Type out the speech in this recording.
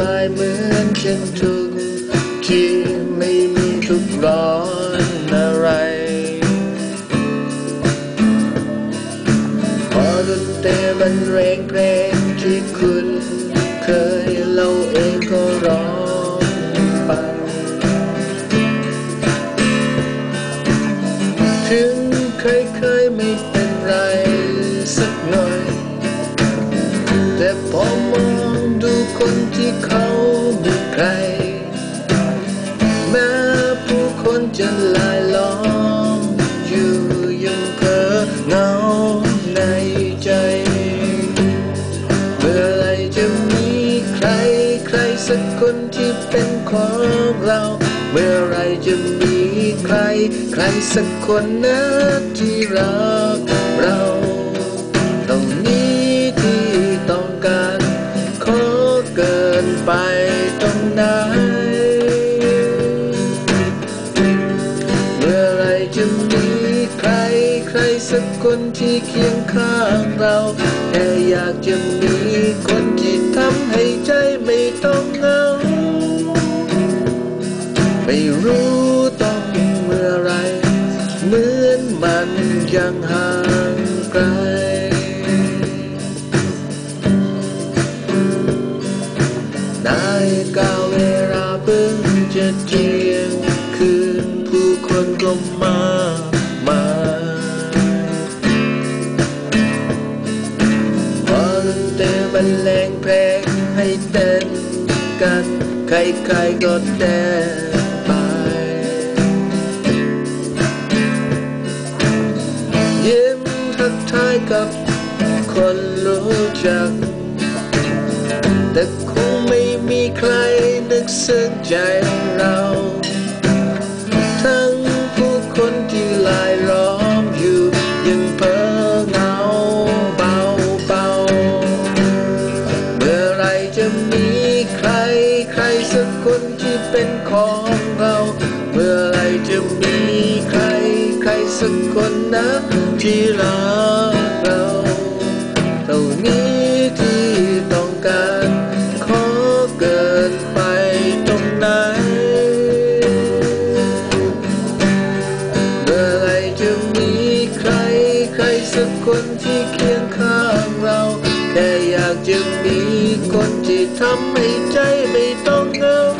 บายเหมือนเช่นทุกที่ไม่มีทุกข์ร้อนอะไร พอดนตรีมันเรงเพลงที่คุณเคยเราเองก็ร้องไปถึงเคยเคยๆไม่เป็นไรสักหน่อย แต่พอมอง คนที่เขามีใคร แม้ผู้คนจะลายล้อม อยู่ยังเพ้อเหงาในใจ เมื่อไรจะมีใครใครสักคนที่เป็นของเรา เมื่อไรจะมีใคร ใครสักคนนะที่เรา นไปตรงไหน เมื่อไรจะมีใครใครสักคนที่เคียงข้างเราแค่อยากจะมีคนที่ทำให้ใจไม่ต้องเหงา ไม่รู้ต้องเมื่อไร เหมือนมันยังหา เที่ยงคืนผู้คนก็มามาพอดนตรีบรรเลงเพลงให้เต้นกัน ใครๆก็เต้นไป ยิ้มทักทายกับคนรู้จัก นึกซึ้งใจเรา ทั้งผู้คนที่ลายล้อมอยู่ยังเพ้อเหงาเบาเบาเมื่อไรจะมีใครใครสักคนที่เป็นของเรา เมื่อไรจะมีใครใครสักคนนะที่รัก สักคนที่เคียงข้างเรา แค่อยากจะมีคนที่ทำให้ใจไม่ต้องเหงา